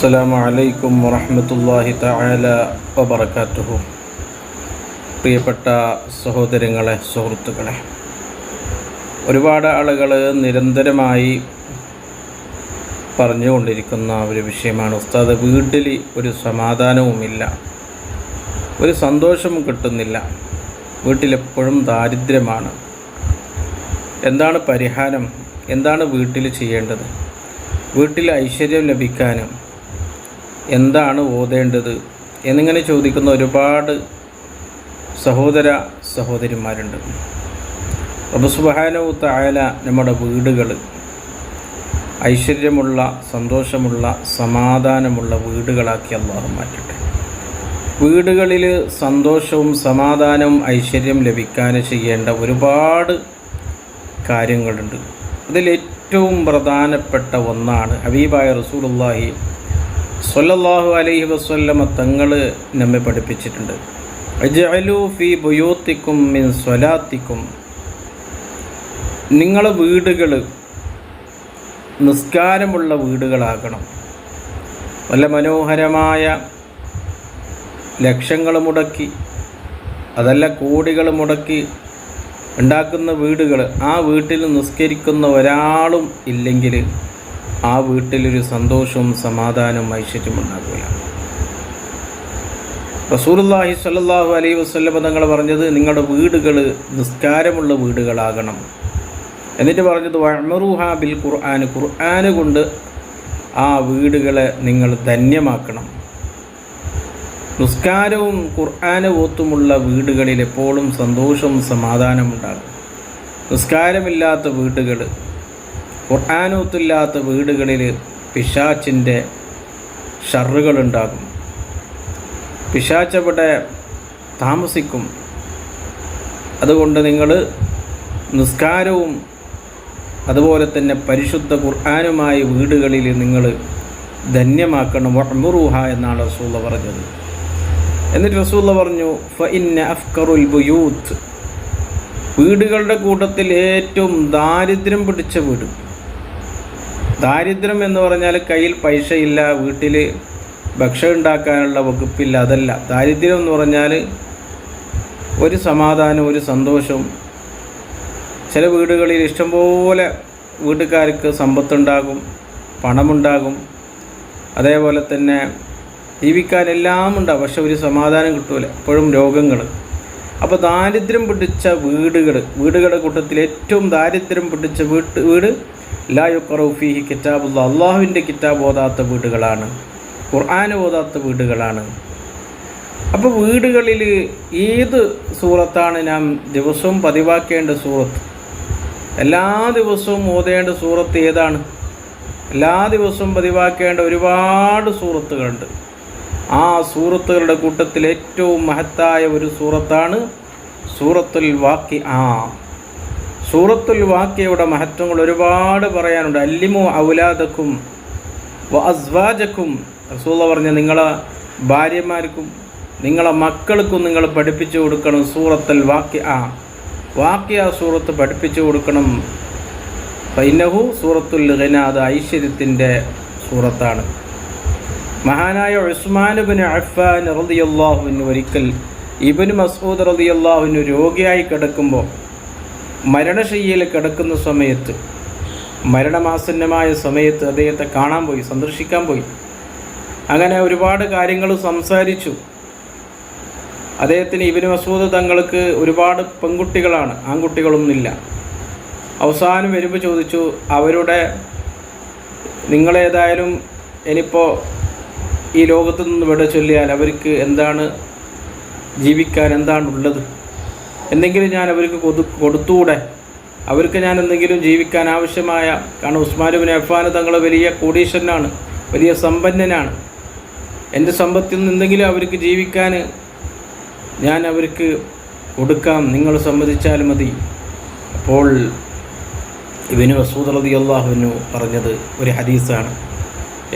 അസ്സലാമു അലൈക്കും വറഹമത്തല്ലാഹി തആല വബറകാതുഹു പ്രിയപ്പെട്ട സഹോദരങ്ങളെ സുഹൃത്തുക്കളെ ഒരുപാട് ആളുകൾ നിരന്തരമായി പറഞ്ഞുകൊണ്ടിരിക്കുന്ന ഒരു വിഷയമാണ്. ഉസ്താദ് വീട്ടിൽ ഒരു സമാധാനവുമില്ല. ഒരു സന്തോഷവും കിട്ടുന്നില്ല. വീട്ടിലെപ്പോഴും ദാരിദ്ര്യമാണ്. എന്താണ് പരിഹാരം? എന്താണ് വീട്ടിൽ ചെയ്യേണ്ടത്? വീട്ടിൽ ഐശ്വര്യം ലഭിക്കാനും എന്താണ് ഓതേണ്ടത് എന്നിങ്ങനെ ചോദിക്കുന്ന ഒരുപാട് സഹോദര സഹോദരിമാരുണ്ട്. റബുസുബാനവു തായാല നമ്മുടെ വീടുകൾ ഐശ്വര്യമുള്ള സന്തോഷമുള്ള സമാധാനമുള്ള വീടുകളാക്കി അള്ളാഹു മാറ്റട്ടെ. വീടുകളിൽ സന്തോഷവും സമാധാനവും ഐശ്വര്യം ലഭിക്കാൻ ചെയ്യേണ്ട ഒരുപാട് കാര്യങ്ങളുണ്ട്. അതിലേറ്റവും പ്രധാനപ്പെട്ട ഒന്നാണ് ഹബീബായ റസൂലുള്ളാഹി സ്വല്ലല്ലാഹു അലൈഹി വസല്ലമ തങ്ങൾ നമ്മെ പഠിപ്പിച്ചിട്ടുണ്ട്. അജഅലു ഫി മിൻ സ്വലാത്തിക്കും. നിങ്ങളെ വീടുകൾ നിസ്കാരമുള്ള വീടുകളാകണം. വല്ല മനോഹരമായ ലക്ഷങ്ങൾ മുടക്കി അതല്ല കോടികൾ മുടക്കി ഉണ്ടാക്കുന്ന വീടുകൾ ആ വീട്ടിൽ നിസ്കരിക്കുന്ന ഒരാളും ഇല്ലെങ്കിൽ ആ വീട്ടിലൊരു സന്തോഷവും സമാധാനവും ഐശ്വര്യവും ഉണ്ടാകില്ല റസൂലുള്ളാഹി സല്ലാഹു അലൈഹി വസല്ലം തങ്ങൾ പറഞ്ഞത് നിങ്ങളുടെ വീടുകൾ നിസ്കാരമുള്ള വീടുകളാകണം. എന്നിട്ട് പറഞ്ഞത് വഴമറുഹ ബിൽ ഖുർആൻ. ഖുർആൻ കൊണ്ട് ആ വീടുകളെ നിങ്ങൾ ധന്യമാക്കണം. നിസ്കാരവും ഖുർആന ഓത്തുമുള്ള വീടുകളിൽ എപ്പോഴും സന്തോഷവും സമാധാനമുണ്ടാകും നിസ്കാരമില്ലാത്ത വീടുകൾ ഖുർആാനോത്തില്ലാത്ത വീടുകളിൽ പിശാച്ചിന്റെ ഷറുകളുണ്ടാകും. പിശാച്ചവിടെ താമസിക്കും. അതുകൊണ്ട് നിങ്ങൾ നിസ്കാരവും അതുപോലെ തന്നെ പരിശുദ്ധ ഖുർആാനുമായ വീടുകളിൽ നിങ്ങൾ ധന്യമാക്കണം. വഹ്മുറൂഹ എന്നാണ് റസൂള്ള പറഞ്ഞത്. എന്നിട്ട് റസൂള്ള പറഞ്ഞു ഫഇന്ന ഇന്ന അഫ്കറുൽ ബുയൂത്ത്. വീടുകളുടെ കൂട്ടത്തിൽ ഏറ്റവും ദാരിദ്ര്യം പിടിച്ച വീട്. ദാരിദ്ര്യം എന്ന് പറഞ്ഞാൽ കയ്യിൽ പൈസയില്ല വീട്ടിൽ ഭക്ഷണം ഉണ്ടാക്കാനുള്ള വകുപ്പില്ല അതല്ല. ദാരിദ്ര്യം എന്ന് പറഞ്ഞാൽ ഒരു സമാധാനം ഒരു സന്തോഷവും ചില വീടുകളിൽ ഇഷ്ടംപോലെ വീട്ടുകാർക്ക് സമ്പത്തുണ്ടാകും പണമുണ്ടാകും. അതേപോലെ തന്നെ ജീവിക്കാൻ എല്ലാം ഉണ്ടാകും പക്ഷെ ഒരു സമാധാനം കിട്ടൂല എപ്പോഴും രോഗങ്ങൾ അപ്പോൾ ദാരിദ്ര്യം പിടിച്ച വീടുകൾ വീടുകളുടെ കൂട്ടത്തിൽ ഏറ്റവും ദാരിദ്ര്യം പിടിച്ച വീട്ട് വീട് ലായുക്കറൗഫിഹി കിതാബുള്ള അള്ളാഹുവിന്റെ കിതാബ് ഓതാത്ത വീടുകളാണ്. ഖുർആൻ ഓതാത്ത വീടുകളാണ്. അപ്പോൾ വീടുകളിൽ ഏത് സൂറത്താണ് നാം ദിവസവും പതിവാക്കേണ്ട സൂറത്ത്? എല്ലാ ദിവസവും ഓതേണ്ട സൂറത്ത് ഏതാണ്? എല്ലാ ദിവസവും പതിവാക്കേണ്ട ഒരുപാട് സൂറത്തുകളുണ്ട്. ആ സൂറത്തുകളുടെ കൂട്ടത്തിൽ ഏറ്റവും മഹത്തായ ഒരു സൂറത്താണ് സൂറത്തുൽ വാക്കി ആ സൂറത്തുൽ വാക്കിയയുടെ മഹത്വങ്ങൾ ഒരുപാട് പറയാനുണ്ട്. അല്ലിമു ഔലാദക്കും അസ്വാജക്കും. റസൂള്ള പറഞ്ഞ നിങ്ങളെ ഭാര്യമാർക്കും നിങ്ങളെ മക്കൾക്കും നിങ്ങൾ പഠിപ്പിച്ചു കൊടുക്കണം സൂറത്തൽ വാക്യ. ആ വാക്യ സൂറത്ത് പഠിപ്പിച്ചു കൊടുക്കണം. പൈനഹു സൂറത്തുൽ ഖന അത് ഐശ്വര്യത്തിന്റെ സൂറത്താണ്. മഹാനായ ഉസ്മാനുബിന് അഫ്ഫാൻ റതിയല്ലാഹുവിന് ഒരിക്കൽ ഇബിന് മസൂദ് റതിയല്ലാഹുവിന് രോഗിയായി കിടക്കുമ്പോൾ മരണശയ്യയിൽ കിടക്കുന്ന സമയത്ത് മരണമാസന്നമായ സമയത്ത് അദ്ദേഹത്തെ കാണാൻ പോയി സന്ദർശിക്കാൻ പോയി. അങ്ങനെ ഒരുപാട് കാര്യങ്ങൾ സംസാരിച്ചു. അദ്ദേഹത്തിന് ഇബിന് മസൂദ് തങ്ങൾക്ക് ഒരുപാട് പെൺകുട്ടികളാണ് ആൺകുട്ടികളൊന്നുമില്ല. അവസാനം വരുമ്പോൾ ചോദിച്ചു അവരുടെ നിങ്ങളേതായാലും ഇനിയിപ്പോൾ ഈ ലോകത്തു നിന്ന് വിട ചൊല്ലിയാൽ അവർക്ക് എന്താണ് ജീവിക്കാൻ എന്താണ് ഉള്ളത്? എന്തെങ്കിലും ഞാൻ അവർക്ക് കൊതു കൊടുത്തുകൂടെ അവർക്ക് ഞാൻ എന്തെങ്കിലും ജീവിക്കാൻ ആവശ്യമായ കാരണം ഉസ്മാനുബിൻ അഫ്ഫാൻ തങ്ങൾ വലിയ കോടീശ്വരനാണ് വലിയ സമ്പന്നനാണ്. എന്റെ സമ്പത്തിൽ നിന്നെങ്കിലും അവർക്ക് ജീവിക്കാൻ ഞാൻ അവർക്ക് കൊടുക്കാം നിങ്ങൾ സമ്മതിച്ചാൽ മതി. അപ്പോൾ ഇവന് വസൂദ് റതി അള്ളാഹുവിനു പറഞ്ഞത് ഒരു ഹദീസാണ്.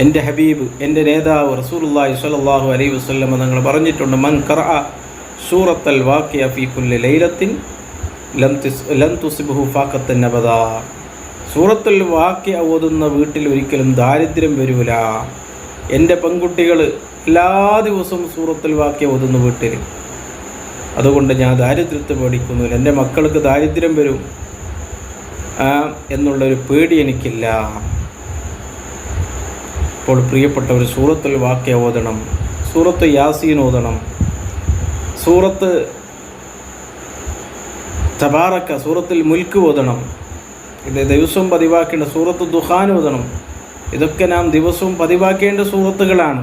എന്റെ ഹബീബ് എന്റെ നേതാവ് റസൂൽ അള്ളാഹി സ്വല്ലല്ലാഹു അലൈ വസല്ലം തങ്ങൾ പറഞ്ഞിട്ടുണ്ട് മൻ ഖറഅ സൂറത്തൽ വാക്കിയ ഫി കുല്ലി ലൈലത്തിൻ ലം തുസ് ലം തുസിബഹു ഫാഖത്തൻ സൂറത്തുൽ വാക്കിയ ഓതുന്ന വീട്ടിൽ ഒരിക്കലും ദാരിദ്ര്യം വരൂല. എന്റെ പെൺകുട്ടികൾ എല്ലാ ദിവസവും സൂറത്തൽ വാക്യ ഓതുന്ന വീട്ടിൽ. അതുകൊണ്ട് ഞാൻ ദാരിദ്ര്യത്തെ പേടിക്കുന്നു. എന്റെ മക്കൾക്ക് ദാരിദ്ര്യം വരും എന്നുള്ളൊരു പേടി എനിക്കില്ല. അപ്പോൾ പ്രിയപ്പെട്ടവർ സൂറത്തിൽ വാക്യ ഓതണം. സൂറത്ത് യാസീൻ ഓതണം. സൂറത്ത് തബാറക്ക സൂറത്തിൽ മുൽക്ക് ഓതണം. ഇത് ദിവസവും പതിവാക്കേണ്ട സൂറത്ത് ദുഹാൻ ഓതണം. ഇതൊക്കെ നാം ദിവസവും പതിവാക്കേണ്ട സൂറത്തുകളാണ്.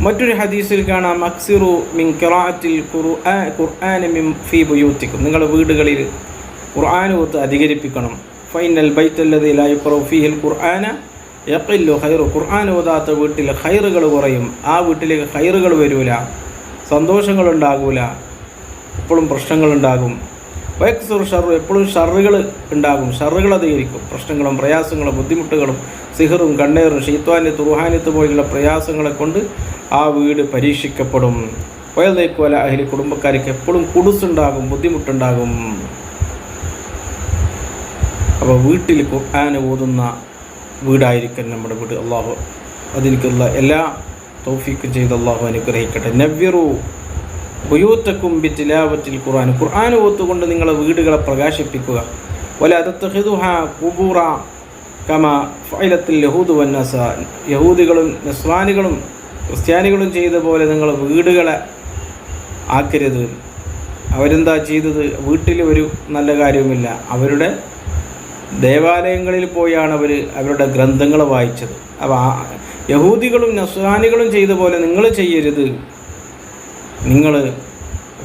മറ്റൊരു ഹദീസിൽ കാണാം അക്സിറു മിൻ ഖിറാഅത്തിൽ ഖുർആൻ മിൻ ഫീ ബുയൂത്തിക്കും. നിങ്ങളുടെ വീടുകളിൽ ഖുർആൻ ഓത്ത് അധികരിപ്പിക്കണം. ഫൈനൽ ബൈറ്റല്ലതിലായി ഫീഹിൽ ഖുർആന യഖില്ലു ഖൈറു. ഖുർആൻ ഓതാത്ത വീട്ടിൽ ഖൈറുകൾ കുറയും. ആ വീട്ടിലേക്ക് ഖൈറുകൾ വരൂല. സന്തോഷങ്ങളുണ്ടാകൂല. എപ്പോഴും പ്രശ്നങ്ങളുണ്ടാകും. വയക്സുർ ഷറു എപ്പോഴും ഷറുകൾ ഉണ്ടാകും. ഷറുകൾ അധികരിക്കും. പ്രശ്നങ്ങളും പ്രയാസങ്ങളും ബുദ്ധിമുട്ടുകളും സിഹറും കണ്ണേറും ഷീത്വാന്യത്ത് റുഹാന്യത്ത് പോലുള്ള പ്രയാസങ്ങളെ കൊണ്ട് ആ വീട് പരീക്ഷിക്കപ്പെടും. വയൽനേക്കുവല അഹിലി കുടുംബക്കാർക്ക് എപ്പോഴും കുടുസുണ്ടാകും ബുദ്ധിമുട്ടുണ്ടാകും. അപ്പോൾ വീട്ടിൽ ഖുർആൻ ഓതുന്ന വീടായിരിക്കും നമ്മുടെ വീട്. അള്ളാഹു അതിലേക്കുള്ള എല്ലാ തൗഫീക്കും ചെയ്ത് അള്ളാഹു അനുഗ്രഹിക്കട്ടെ. നവ്യറു ബുയൂത്തക്കും ബിറ്റിലാവറ്റിൽ ഖുർആൻ. ഖുർആൻ ഓത്തുകൊണ്ട് നിങ്ങളെ വീടുകളെ പ്രകാശിപ്പിക്കുക. വല അതത്തഹിദുഹ കുബൂറ കമ ഫൈലത്തിൽ യഹൂദ് വന്നസ. യഹൂദികളും നസ്വാനികളും ക്രിസ്ത്യാനികളും ചെയ്ത പോലെ നിങ്ങൾ വീടുകളെ ആക്കരുത്. അവരെന്താ ചെയ്തത്? വീട്ടിൽ ഒരു നല്ല കാര്യവുമില്ല. അവരുടെ ദേവാലയങ്ങളിൽ പോയാണ് അവർ അവരുടെ ഗ്രന്ഥങ്ങൾ വായിച്ചത്. അപ്പോൾ യഹൂദികളും നസ്രാനികളും ചെയ്ത പോലെ നിങ്ങൾ ചെയ്യരുത്. നിങ്ങൾ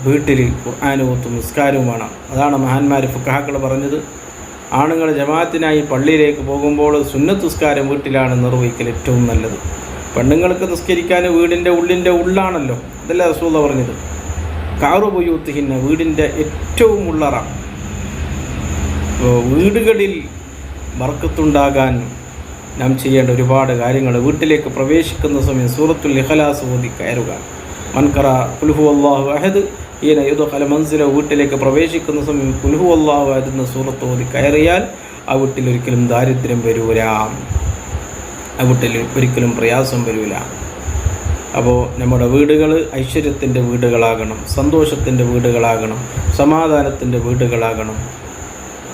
വീട്ടിൽ ഖുർആാനുവത്തും നിസ്കാരവും വേണം. അതാണ് മഹാന്മാർ ഫുക്കാക്കൾ പറഞ്ഞത്. ആണുങ്ങൾ ജമാഅത്തിനായി പള്ളിയിലേക്ക് പോകുമ്പോൾ സുന്നത്ത് നിസ്കാരം വീട്ടിലാണ് നിർവഹിക്കൽ ഏറ്റവും നല്ലത്. പെണ്ണുങ്ങൾക്ക് നിസ്കരിക്കാൻ വീടിന്റെ ഉള്ളിന്റെ ഉള്ളാണല്ലോ. അതല്ല റസൂല പറഞ്ഞത്. കാറു പൊയ്യൂത്തിഹിന്ന വീടിന്റെ ഏറ്റവും ഉള്ളറ. വീടുകളിൽ ബർക്കത്തുണ്ടാകാൻ നാം ചെയ്യേണ്ട ഒരുപാട് കാര്യങ്ങൾ വീട്ടിലേക്ക് പ്രവേശിക്കുന്ന സമയം സൂറത്തുൽ ഇഖലാസ് ഓതി കയറുക. മൻകറ കുൽഹു അള്ളാഹു അഹദ് ഈന യുദ് ഖല മൻസില വീട്ടിലേക്ക് പ്രവേശിക്കുന്ന സമയം കുൽഹു അള്ളാഹു അഹദ് സൂറത്ത് ഓതി കയറിയാൽ ആ വീട്ടിൽ ഒരിക്കലും ദാരിദ്ര്യം വരൂല. ആ വീട്ടിൽ ഒരിക്കലും പ്രയാസം വരൂല. അപ്പോൾ നമ്മുടെ വീടുകൾ ഐശ്വര്യത്തിന്റെ വീടുകളാകണം സന്തോഷത്തിന്റെ വീടുകളാകണം സമാധാനത്തിന്റെ വീടുകളാകണം.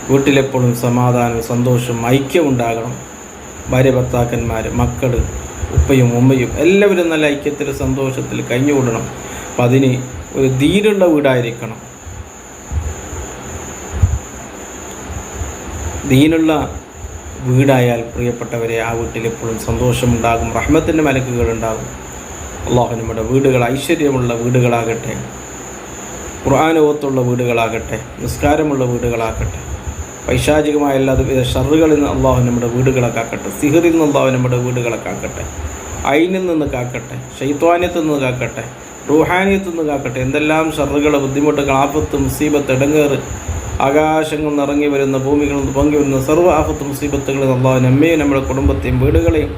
വീട്ടിലെപ്പോഴും സമാധാനം സന്തോഷം ഐക്യം ഉണ്ടാകണം. ഭാര്യ ഭർത്താക്കന്മാർ മക്കൾ ഉപ്പയും ഉമ്മയും എല്ലാവരും നല്ല ഐക്യത്തിൽ സന്തോഷത്തിൽ കഴിഞ്ഞുകൂടണം അപ്പം അതിന് ഒരു ധീരുള്ള വീടായിരിക്കണം. ദീനുള്ള വീടായാൽ പ്രിയപ്പെട്ടവരെ ആ വീട്ടിൽ എപ്പോഴും സന്തോഷമുണ്ടാകും റഹ്മത്തിന്റെ മലക്കുകളുണ്ടാകും. അള്ളാഹു നമ്മുടെ വീടുകൾ ഐശ്വര്യമുള്ള വീടുകളാകട്ടെ ഖുർആാനോത്തുള്ള വീടുകളാകട്ടെ നിസ്കാരമുള്ള വീടുകളാകട്ടെ. പൈശാചികമായ എല്ലാവിധ ഷറുകളിൽ നിന്ന് അള്ളാഹു നമ്മുടെ വീടുകളെ കാക്കട്ടെ. സിഹറിൽ നിന്ന് അള്ളാഹു നമ്മുടെ വീടുകളെ കാക്കട്ടെ. അയിനിൽ നിന്ന് കാക്കട്ടെ. ശൈത്വാന്യത്തിൽ നിന്ന് കാക്കട്ടെ. റൂഹാനിയത്തിൽ നിന്ന് കാക്കട്ടെ. എന്തെല്ലാം ഷറുകൾ ബുദ്ധിമുട്ടുകൾ ആപത്ത് മുസീബത്ത് ഇടങ്ങേറ് ആകാശങ്ങൾ നിറങ്ങി വരുന്ന ഭൂമികളിൽ നിന്ന് പൊങ്ങി വരുന്ന സർവ ആപത്ത് മുസീബത്തുകളിൽ അള്ളാഹു നമ്മയും നമ്മുടെ കുടുംബത്തെയും വീടുകളെയും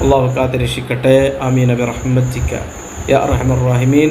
അള്ളാഹു കാത്തിരക്ഷിക്കട്ടെ. ആമീൻ. അബി റഹ്മത്തിക്ക. യാ റഹ്മർ റാഹിമീൻ.